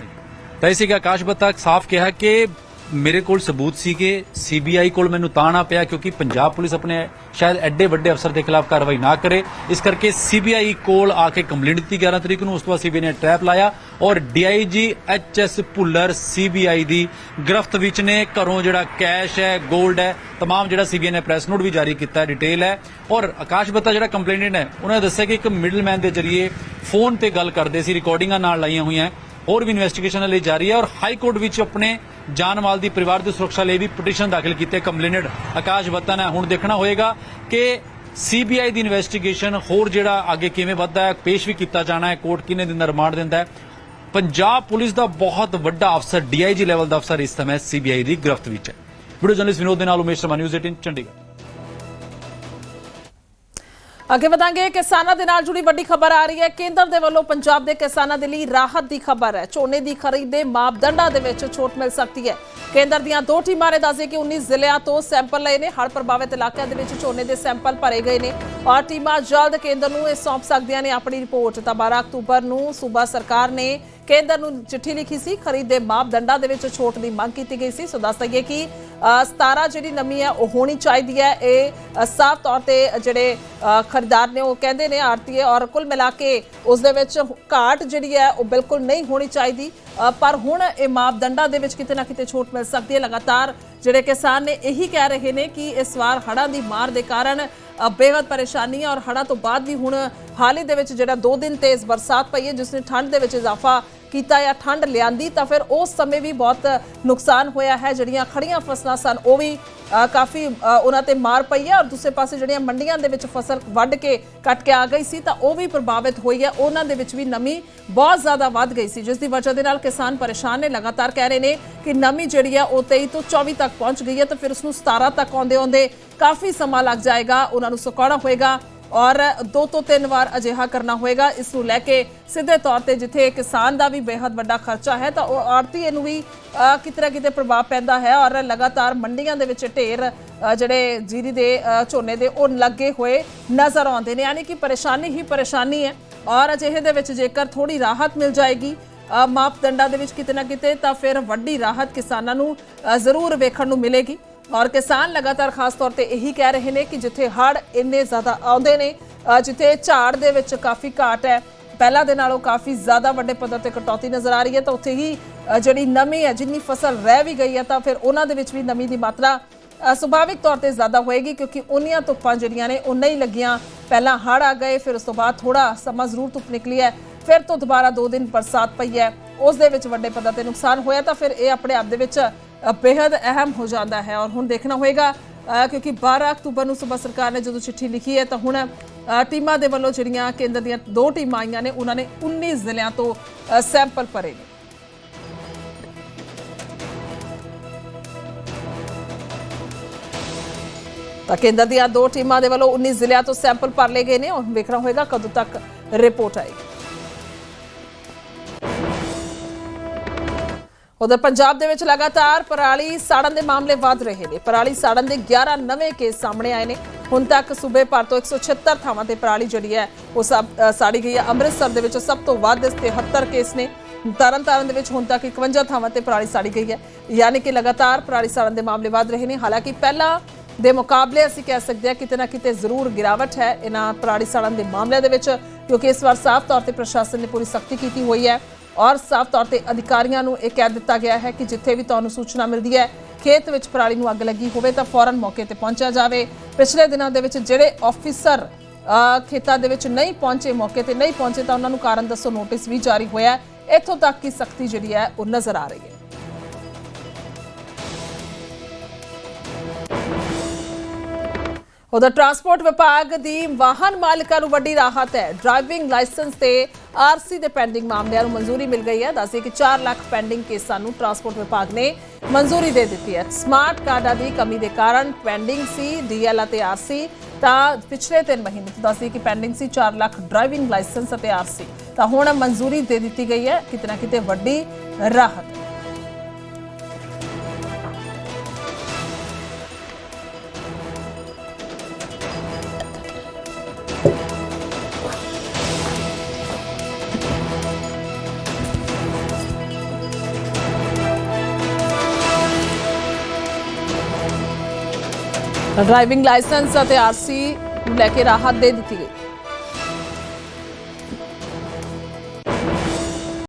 ਤਾਂ ਇਸੇ ਆਕਾਸ਼ ਬੱਤਾ ਸਾਫ਼ ਕਿਹਾ ਕਿ ਮੇਰੇ ਕੋਲ ਸਬੂਤ ਸੀ ਕਿ ਸੀਬੀਆਈ ਕੋਲ ਮੈਨੂੰ ਤਾਂ ਨਾ ਪਿਆ ਕਿਉਂਕਿ ਪੰਜਾਬ ਪੁਲਿਸ ਆਪਣੇ ਸ਼ਾਇਦ ਐਡੇ ਵੱਡੇ ਅਫਸਰ ਦੇ ਖਿਲਾਫ ਕਾਰਵਾਈ ਨਾ ਕਰੇ। ਇਸ ਕਰਕੇ ਸੀਬੀਆਈ ਕੋਲ ਆ ਕੇ ਕੰਪਲੇਂਟ ਦਿੱਤੀ 11 ਤਰੀਕ ਨੂੰ, ਉਸ ਤੋਂ ਬਾਅਦ ਸੀਬੀਆਈ ਨੇ ਟ੍ਰੈਪ ਲਾਇਆ ਔਰ ਡੀਆਈਜੀ ਐਚਐਸ ਪੁੱਲਰ ਸੀਬੀਆਈ ਦੀ ਗ੍ਰਿਫਤ ਵਿੱਚ ਨੇ। ਘਰੋਂ ਜਿਹੜਾ ਕੈਸ਼ ਹੈ 골ਡ ਹੈ, ਤਮਾਮ ਜਿਹੜਾ ਸੀਬੀਆਈ ਨੇ ਪ੍ਰੈਸ ਨੋਟ ਵੀ ਜਾਰੀ ਕੀਤਾ, ਡਿਟੇਲ ਹੈ। ਔਰ ਆਕਾਸ਼ ਬੱਤਾ ਜਿਹੜਾ ਕੰਪਲੇਂਟ ਹੈ, ਉਹਨਾਂ ਨੇ ਦੱਸਿਆ ਕਿ ਇੱਕ ਮਿਡਲਮੈਨ ਦੇ ਜ਼ਰੀਏ ਫੋਨ ਤੇ ਗੱਲ ਕਰਦੇ ਸੀ, ਰਿਕਾਰਡਿੰਗਾਂ ਨਾਲ ਲਾਈਆਂ ਹੋਈਆਂ। ਹੋਰ ਵੀ ਇਨਵੈਸਟੀਗੇਸ਼ਨ ਲਈ ਜਾਰੀ ਹੈ ਔਰ ਹਾਈ ਕੋਰਟ ਵਿੱਚ ਆਪਣੇ ਜਾਨ ਮਾਲ ਦੀ ਪਰਿਵਾਰ ਦੀ ਸੁਰੱਖਿਆ ਲਈ ਵੀ ਪਟੀਸ਼ਨ ਦਾਖਲ ਕੀਤੇ ਕੰਪਲੇਨਟ ਆਕਾਸ਼ ਬੱਤਾ ਨੇ ਹੁਣ ਦੇਖਣਾ ਹੋਏਗਾ ਕਿ ਸੀਬੀਆਈ ਦੀ ਇਨਵੈਸਟੀਗੇਸ਼ਨ ਹੋਰ ਜਿਹੜਾ ਅੱਗੇ ਕਿਵੇਂ ਵੱਧਦਾ ਹੈ, ਪੇਸ਼ ਵੀ ਕੀਤਾ ਜਾਣਾ ਹੈ ਕੋਰਟ ਕਿੰਨੇ ਦਿਨ ਦਾ ਰਿਮਾਂਡ ਦਿੰਦਾ ਹੈ। ਪੰਜਾਬ ਪੁਲਿਸ ਦਾ ਬਹੁਤ ਵੱਡਾ ਅਫਸਰ ਡੀਆਈਜੀ ਲੈਵਲ ਦਾ ਅਫਸਰ ਇਸ ਸਮੇਂ ਸੀਬੀਆਈ ਦੀ ਗ੍ਰਿਫਤ ਵਿੱਚ ਹੈ। ਵੀਡੀਓ ਜਰਨਲਿਸਟ ਵਿਨੋਦ ਦੇ ਨਾਲ ਉਮੇਸ਼ ਸ਼ਰਮਾ ਨਿਊਜ਼ 18 ਚੰਡੀਗੜ੍ਹ। ਅੱਗੇ ਵਧਾਂਗੇ, ਕਿਸਾਨਾਂ ਦੇ ਨਾਲ ਜੁੜੀ ਵੱਡੀ ਖਬਰ ਆ ਰਹੀ ਹੈ। ਕੇਂਦਰ ਦੇ ਵੱਲੋਂ ਪੰਜਾਬ ਦੇ ਕਿਸਾਨਾਂ ਦੇ ਲਈ ਰਾਹਤ ਦੀ ਖਬਰ ਹੈ। ਝੋਨੇ ਦੀ ਖਰੀਦ ਦੇ ਮਾਪਦੰਡਾਂ ਦੇ ਵਿੱਚ ਛੋਟ ਮਿਲ ਸਕਦੀ ਹੈ। ਕੇਂਦਰ ਦੀਆਂ ਦੋ ਟੀਮਾਂ ਨੇ ਦੱਸਿਆ ਕਿ 19 ਜ਼ਿਲ੍ਹਿਆਂ ਤੋਂ ਸੈਂਪਲ ਲਏ ਨੇ। ਹੜ੍ਹ ਪ੍ਰਭਾਵਿਤ ਇਲਾਕਿਆਂ ਦੇ ਵਿੱਚ ਝੋਨੇ ਦੇ ਸੈਂਪਲ ਭਰੇ ਗਏ ਨੇ। ਔਰ ਟੀਮਾਂ ਜਲਦ ਕੇਂਦਰ ਨੂੰ ਇਹ ਸੌਂਪ ਸਕਦੀਆਂ ਨੇ ਆਪਣੀ ਰਿਪੋਰਟ। ਤਾਂ 12 ਅਕਤੂਬਰ ਨੂੰ ਸੂਬਾ ਸਰਕਾਰ ਨੇ ਕੇਂਦਰ ਨੂੰ ਚਿੱਠੀ ਲਿਖੀ ਸੀ। ਖਰੀਦ ਦੇ ਮਾਪਦੰਡਾਂ ਦੇ ਵਿੱਚ ਛੋਟ ਦੀ ਮੰਗ ਕੀਤੀ ਗਈ ਸੀ। ਸੋ ਦੱਸ ਦਈਏ ਕਿ 17 ਜਿਹੜੀ ਨਮੀ ਹੈ ਉਹ ਹੋਣੀ ਚਾਹੀਦੀ ਹੈ। ਇਹ ਸਾਫ਼ ਤੌਰ ਤੇ ਜਿਹੜੇ ਖਰੀਦਦਾਰ ਨੇ ਉਹ ਕਹਿੰਦੇ ਨੇ ਆਰਤੀਏ ਔਰ ਕੁੱਲ ਮਿਲਾ ਕੇ ਉਸ ਦੇ ਵਿੱਚ ਘਾਟ ਜਿਹੜੀ ਹੈ ਉਹ ਬਿਲਕੁਲ ਨਹੀਂ ਹੋਣੀ ਚਾਹੀਦੀ। ਪਰ ਹੁਣ ਇਹ ਮਾਪਦੰਡਾਂ ਦੇ ਵਿੱਚ ਕਿਤੇ ਨਾ ਕਿਤੇ ਛੋਟ ਮਿਲ ਸਕਦੀ ਹੈ। ਲਗਾਤਾਰ ਜਿਹੜੇ ਕਿਸਾਨ ਨੇ ਇਹੀ ਕਹਿ ਰਹੇ ਨੇ ਕਿ ਇਸ ਵਾਰ ਹੜ੍ਹਾਂ ਦੀ ਮਾਰ ਦੇ ਕਾਰਨ ਅ, ਬੇਹੱਦ ਪਰੇਸ਼ਾਨੀ ਹੈ ਔਰ ਹੜ੍ਹਾਂ ਤੋਂ ਬਾਅਦ ਵੀ ਹੁਣ ਹਾਲ ਹੀ ਦੇ ਵਿੱਚ ਜਿਹੜਾ 2 ਦਿਨ ਤੇਜ਼ ਬਰਸਾਤ ਪਈ ਹੈ ਜਿਸ ਨੇ ਠੰਡ ਦੇ ਵਿੱਚ ਇਜ਼ਾਫਾ ਕੀਤਾ ਜਾਂ ਠੰਡ ਲਿਆਂਦੀ, ਤਾਂ ਫਿਰ ਉਸ ਸਮੇਂ ਵੀ ਬਹੁਤ ਨੁਕਸਾਨ ਹੋਇਆ ਹੈ। ਜਿਹੜੀਆਂ ਖੜੀਆਂ ਫਸਲਾਂ ਸਨ, ਉਹ ਵੀ ਕਾਫੀ ਉਹਨਾਂ ਤੇ ਮਾਰ ਪਈ ਹੈ। ਔਰ ਦੂਸਰੇ ਪਾਸੇ ਜਿਹੜੀਆਂ ਮੰਡੀਆਂ ਦੇ ਵਿੱਚ ਫਸਲ ਵੱਢ ਕੇ ਕੱਟ ਕੇ ਆ ਗਈ ਸੀ, ਤਾਂ ਉਹ ਵੀ ਪ੍ਰਭਾਵਿਤ ਹੋਈ ਹੈ। ਉਹਨਾਂ ਦੇ ਵਿੱਚ ਵੀ ਨਮੀ ਬਹੁਤ ਜ਼ਿਆਦਾ ਵੱਧ ਗਈ ਸੀ, ਜਿਸ ਦੀ ਵਜ੍ਹਾ ਦੇ ਨਾਲ ਕਿਸਾਨ ਪਰੇਸ਼ਾਨ ਨੇ, ਲਗਾਤਾਰ ਕਹਿ ਰਹੇ ਨੇ ਕਿ ਨਮੀ ਜਿਹੜੀ ਆ ਉਹ 23 ਤੋਂ 24 ਤੱਕ ਪਹੁੰਚ ਗਈ ਹੈ। ਤਾਂ ਫਿਰ ਉਸ ਨੂੰ 17 ਤੱਕ ਆਉਂਦੇ ਆਉਂਦੇ ਕਾਫੀ ਸਮਾਂ ਲੱਗ ਜਾਏਗਾ, ਉਹਨਾਂ ਨੂੰ ਸੁਕਾਉਣਾ ਹੋਏਗਾ। ਔਰ ਦੋ ਤੋਂ ਤਿੰਨ ਵਾਰ ਅਜਿਹਾ ਕਰਨਾ ਹੋਏਗਾ। ਇਸ ਨੂੰ ਲੈ ਕੇ ਸਿੱਧੇ ਤੌਰ ਤੇ ਜਿੱਥੇ ਕਿਸਾਨ ਦਾ ਵੀ ਬੇहद ਵੱਡਾ ਖਰਚਾ ਹੈ ਤਾਂ ਉਹ ਆੜਤੀ ਨੂੰ ਵੀ ਅ, ਕਿਤੇ ਨਾ ਕਿਤੇ ਪ੍ਰਭਾਵ ਪੈਂਦਾ ਹੈ ਔਰ ਲਗਾਤਾਰ ਮੰਡੀਆਂ ਦੇ ਵਿੱਚ ਢੇਰ ਜਿਹੜੇ ਜੀਰੀ ਦੇ ਝੋਨੇ ਦੇ ਉਹ ਲੱਗੇ ਹੋਏ ਨਜ਼ਰ ਆਉਂਦੇ ਨੇ। ਯਾਨੀ ਕਿ ਪਰੇਸ਼ਾਨੀ ਹੀ ਪਰੇਸ਼ਾਨੀ ਹੈ ਔਰ ਅਜਿਹੇ ਦੇ ਵਿੱਚ ਜੇਕਰ ਥੋੜੀ ਰਾਹਤ ਮਿਲ ਜਾਏਗੀ ਮਾਪਦੰਡਾਂ ਦੇ ਵਿੱਚ ਕਿਤੇ ਨਾ ਕਿਤੇ ਤਾਂ ਫਿਰ ਵੱਡੀ ਰਾਹਤ ਕਿਸਾਨਾਂ ਨੂੰ ਜ਼ਰੂਰ ਵੇਖਣ ਨੂੰ ਮਿਲੇਗੀ। ਔਰ ਕਿਸਾਨ ਲਗਾਤਾਰ ਖਾਸ ਤੌਰ ਤੇ ਇਹੀ ਕਹਿ ਰਹੇ ਨੇ ਕਿ ਜਿੱਥੇ ਹੜ ਇੰਨੇ ਜ਼ਿਆਦਾ ਆਉਂਦੇ ਨੇ ਜਿੱਥੇ ਝਾੜ ਦੇ ਵਿੱਚ ਕਾਫੀ ਘਾਟ ਹੈ, ਪਹਿਲਾਂ ਦੇ ਨਾਲੋਂ ਕਾਫੀ ਜ਼ਿਆਦਾ ਵੱਡੇ ਪੱਧਰ ਤੇ ਕਟੌਤੀ ਨਜ਼ਰ ਆ ਰਹੀ ਹੈ, ਤਾਂ ਉੱਥੇ ਹੀ ਜਿਹੜੀ ਨਮੀ ਹੈ, ਜਿੰਨੀ ਫਸਲ ਰਹਿ ਵੀ ਗਈ ਹੈ, ਤਾਂ ਫਿਰ ਉਹਨਾਂ ਦੇ ਵਿੱਚ ਵੀ ਨਮੀ ਦੀ ਮਾਤਰਾ ਸੁਭਾਵਿਕ ਤੌਰ ਤੇ ਜ਼ਿਆਦਾ ਹੋਏਗੀ, ਕਿਉਂਕਿ ਉਨੀਆਂ ਧੁੱਪਾਂ ਜਿਹੜੀਆਂ ਨੇ ਉਹ ਨਹੀਂ ਲੱਗੀਆਂ। ਪਹਿਲਾਂ ਹੜ ਆ ਗਏ, ਫਿਰ ਉਸ ਤੋਂ ਬਾਅਦ ਥੋੜਾ ਸਮਾਂ ਜ਼ਰੂਰ ਧੁੱਪ ਨਿਕਲੀ ਹੈ, ਫਿਰ ਤੋਂ ਦੁਬਾਰਾ 2 ਦਿਨ ਬਰਸਾਤ ਪਈ ਹੈ। ਉਸ ਦੇ ਵਿੱਚ ਵੱਡੇ ਪੱਧਰ ਤੇ ਨੁਕਸਾਨ ਹੋਇਆ, ਤਾਂ ਫਿਰ ਇਹ ਆਪਣੇ ਆਪ ਦੇ ਵਿੱਚ ਬੇहद ਅਹਿਮ ਹੋ ਜਾਂਦਾ ਹੈ ਔਰ ਹੁਣ ਦੇਖਣਾ ਹੋਏਗਾ ਕਿਉਂਕਿ 12 ਅਕਤੂਬਰ ਨੂੰ ਸੂਬਾ ਸਰਕਾਰ ਨੇ ਜਦੋਂ ਚਿੱਠੀ ਲਿਖੀ ਹੈ, ਤਾਂ ਹੁਣ ਟੀਮਾਂ ਦੇ ਵੱਲੋਂ ਜਿਹੜੀਆਂ ਕੇਂਦਰ ਦੀਆਂ ਦੋ ਟੀਮਾਂ ਆਈਆਂ ਨੇ, ਉਹਨਾਂ ਨੇ 19 ਜ਼ਿਲ੍ਹਿਆਂ ਤੋਂ ਸੈਂਪਲ ਭਰੇ ਨੇ। ਤਾਂ ਕੇਂਦਰ ਦੀਆਂ ਦੋ ਟੀਮਾਂ ਦੇ ਵੱਲੋਂ 19 ਜ਼ਿਲ੍ਹਿਆਂ ਤੋਂ ਸੈਂਪਲ ਭਰ ਲਏ ਗਏ ਨੇ ਔਰ ਵੇਖਣਾ ਹੋਏਗਾ ਕਦੋਂ ਤੱਕ ਰਿਪੋਰਟ ਆਏਗੀ। ਉਧਰ ਪੰਜਾਬ ਦੇ ਵਿੱਚ ਲਗਾਤਾਰ ਪਰਾਲੀ ਸਾੜਨ ਦੇ ਮਾਮਲੇ ਵਧ ਰਹੇ ਨੇ। ਪਰਾਲੀ ਸਾੜਨ ਦੇ 11 ਨਵੇਂ ਕੇਸ ਸਾਹਮਣੇ ਆਏ ਨੇ। ਹੁਣ ਤੱਕ ਸੂਬੇ ਭਰ ਤੋਂ 176 ਥਾਵਾਂ ਤੇ ਪਰਾਲੀ ਜਿਹੜੀ ਹੈ, ਉਹ ਸਾੜੀ ਗਈ ਹੈ। ਅੰਮ੍ਰਿਤਸਰ ਦੇ ਵਿੱਚ ਸਭ ਤੋਂ ਵੱਧ ਇਸ 73 ਕੇਸ ਨੇ। ਤਰਨਤਾਰਨ ਦੇ ਵਿੱਚ ਹੁਣ ਤੱਕ 51 ਥਾਵਾਂ ਤੇ ਪਰਾਲੀ ਸਾੜੀ ਗਈ ਹੈ। ਯਾਨੀ ਕਿ ਲਗਾਤਾਰ ਪਰਾਲੀ ਸਾੜਨ ਦੇ ਮਾਮਲੇ ਵਧ ਰਹੇ ਨੇ। ਹਾਲਾਂਕਿ ਪਹਿਲਾਂ ਦੇ ਮੁਕਾਬਲੇ ਅਸੀਂ ਕਹਿ ਸਕਦੇ ਹਾਂ ਕਿਤੇ ਨਾ ਕਿਤੇ ਜ਼ਰੂਰ ਗਿਰਾਵਟ ਹੈ ਇਹਨਾਂ ਪਰਾਲੀ ਸਾੜਨ ਦੇ ਮਾਮਲਿਆਂ ਦੇ ਵਿੱਚ, ਕਿਉਂਕਿ ਇਸ ਵਾਰ ਸਾਫ਼ ਤੌਰ ਤੇ ਪ੍ਰਸ਼ਾਸਨ ਨੇ ਪੂਰੀ ਸਖਤੀ ਕੀਤੀ ਹੋਈ ਹੈ। ਔਰ ਸਾਫ਼ ਤੌਰ ਤੇ ਅਧਿਕਾਰੀਆਂ ਨੂੰ ਇਹ ਕਹਿ ਦਿੱਤਾ ਗਿਆ ਹੈ ਕਿ ਜਿੱਥੇ ਵੀ ਤੁਹਾਨੂੰ ਸੂਚਨਾ ਮਿਲਦੀ ਹੈ, ਖੇਤ ਵਿੱਚ ਪਰਾਲੀ ਨੂੰ ਅੱਗ ਲੱਗੀ ਹੋਵੇ ਤਾਂ ਫੌਰਨ ਮੌਕੇ ਤੇ ਪਹੁੰਚਿਆ ਜਾਵੇ। ਪਿਛਲੇ ਦਿਨਾਂ ਦੇ ਵਿੱਚ ਜਿਹੜੇ ਆਫੀਸਰ ਖੇਤਾਂ ਦੇ ਵਿੱਚ ਨਹੀਂ ਪਹੁੰਚੇ, ਮੌਕੇ ਤੇ ਨਹੀਂ ਪਹੁੰਚੇ ਤਾਂ ਉਹਨਾਂ ਨੂੰ ਕਾਰਨ ਦੱਸੋ ਨੋਟਿਸ ਵੀ ਜਾਰੀ ਹੋਇਆ ਹੈ। ਇੱਥੋਂ ਤੱਕ ਕਿ ਸਖਤੀ ਜਿਹੜੀ ਹੈ, ਉਹ ਨਜ਼ਰ ਆ ਰਹੀ ਹੈ। ਉਧਰ ਟਰਾਂਸਪੋਰਟ ਵਿਭਾਗ ਦੀ ਵਾਹਨ ਮਾਲਕਾਂ ਨੂੰ ਵੱਡੀ ਰਾਹਤ ਹੈ। ਡਰਾਈਵਿੰਗ ਲਾਇਸੈਂਸ ਤੇ ਆਰਸੀ ਦੇ ਪੈਂਡਿੰਗ ਮਾਮਲਿਆਂ ਨੂੰ ਮਨਜ਼ੂਰੀ ਮਿਲ ਗਈ ਹੈ। ਦੱਸਦੇ ਕਿ 4 ਲੱਖ ਪੈਂਡਿੰਗ ਕੇਸਾਂ ਨੂੰ ਟਰਾਂਸਪੋਰਟ ਵਿਭਾਗ ਨੇ ਮਨਜ਼ੂਰੀ ਦੇ ਦਿੱਤੀ ਹੈ। ਸਮਾਰਟ ਕਾਰਡਾਂ ਦੀ ਕਮੀ ਦੇ ਕਾਰਨ ਪੈਂਡਿੰਗ ਸੀ, ਡੀਐਲ ਅਤੇ ਆਰਸੀ ਤਾਂ ਪਿਛਲੇ 3 ਮਹੀਨੇ ਤੋਂ ਦੱਸਦੇ ਕਿ ਪੈਂਡਿੰਗ ਸੀ 4 ਲੱਖ ਡਰਾਈਵਿੰਗ ਲਾਇਸੈਂਸ ਅਤੇ ਆਰਸੀ ਤਾਂ ਹੁਣ ਮਨਜ਼ੂਰੀ ਦੇ ਦਿੱਤੀ ਗਈ ਹੈ। ਕਿਤੇ ਨਾ ਕਿਤੇ ਵੱਡੀ ਰਾਹਤ। ਡਰਾਈਵਿੰਗ ਲਾਇਸੈਂਸ ਅਤੇ ਆਰਸੀ ਨੂੰ ਲੈ ਕੇ ਰਾਹਤ ਦੇ ਦਿੱਤੀ ਗਈ।